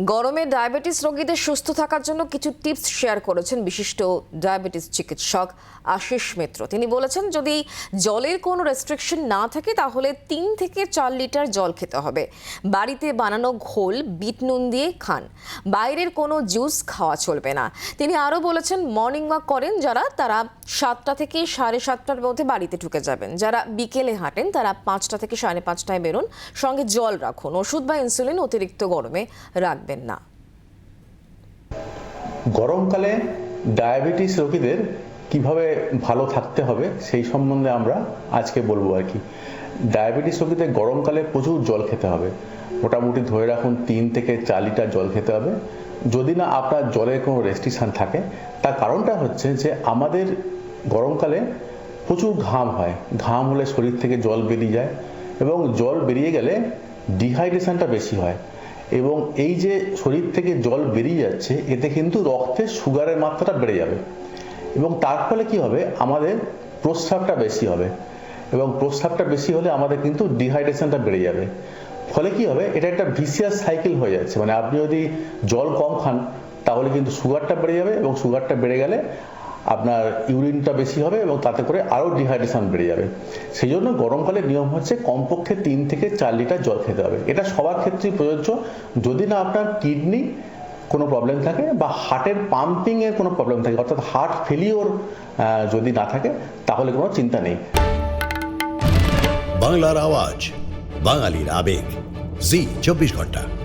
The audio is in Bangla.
গরমে ডায়াবেটিস রোগীদের সুস্থ থাকার জন্য কিছু টিপস শেয়ার করেছেন বিশিষ্ট ডায়াবেটিস চিকিৎসক আশিস মিত্র। তিনি বলেছেন, যদি জলের কোনো রেস্ট্রিকশন না থাকে, তাহলে তিন থেকে চার লিটার জল খেতে হবে। বাড়িতে বানানো ঘোল, বিট নুন দিয়ে খান। বাইরের কোনো জুস খাওয়া চলবে না। তিনি আরও বলেছেন মর্নিং ওয়াক করেন যারা, তারা সাতটা থেকে সাড়ে সাতটার মধ্যে বাড়িতে ঢুকে যাবেন। যারা বিকেলে হাঁটেন, তারা পাঁচটা থেকে সাড়ে পাঁচটায় বেরোন। সঙ্গে জল রাখুন। ওষুধ বা ইনসুলিন অতিরিক্ত গরমে রাখবেন। না। গরমকালে ডায়াবেটিস রোগীদের কীভাবে ভালো থাকতে হবে সেই সম্বন্ধে আমরা আজকে বলব আর কি। ডায়াবেটিস রোগীদের গরমকালে প্রচুর জল খেতে হবে। মোটামুটি ধরে রাখুন তিন থেকে চার লিটার জল খেতে হবে। যদি না আপনার জলের কোনো রেস্ট্রিকশান থাকে, তার কারণটা হচ্ছে যে আমাদের গরমকালে প্রচুর ঘাম হয়। ঘাম হলে শরীর থেকে জল বেরিয়ে যায় এবং জল বেরিয়ে গেলে ডিহাইড্রেশনটা বেশি হয়। এবং এই যে শরীর থেকে জল বেরিয়ে যাচ্ছে, এতে কিন্তু রক্তে সুগারের মাত্রাটা বেড়ে যাবে। এবং তার ফলে কি হবে? আমাদের প্রস্রাবটা বেশি হবে। এবং প্রস্রাবটা বেশি হলে আমাদের কিন্তু ডিহাইড্রেশনটা বেড়ে যাবে। ফলে কি হবে? এটা একটা ভিসিয়াস সাইকেল হয়ে যাচ্ছে। মানে আপনি যদি জল কম খান, তাহলে কিন্তু সুগারটা বেড়ে যাবে এবং সুগারটা বেড়ে গেলে আপনার ইউরিনটা বেশি হবে এবং তাতে করে আরও ডিহাইড্রেশন বেড়ে যাবে। সেই জন্য গরমকালে নিয়ম হচ্ছে কমপক্ষে তিন থেকে চার লিটার জল খেতে হবে। এটা সবার ক্ষেত্রেই প্রযোজ্য। যদি না আপনার কিডনি কোনো প্রবলেম থাকে বা হার্টের পাম্পিংয়ের কোনো প্রবলেম থাকে, অর্থাৎ হার্ট ফেলিওর যদি না থাকে, তাহলে কোনো চিন্তা নেই। বাংলার আওয়াজ, বাঙালির আবেগ। জি, চব্বিশ ঘণ্টা।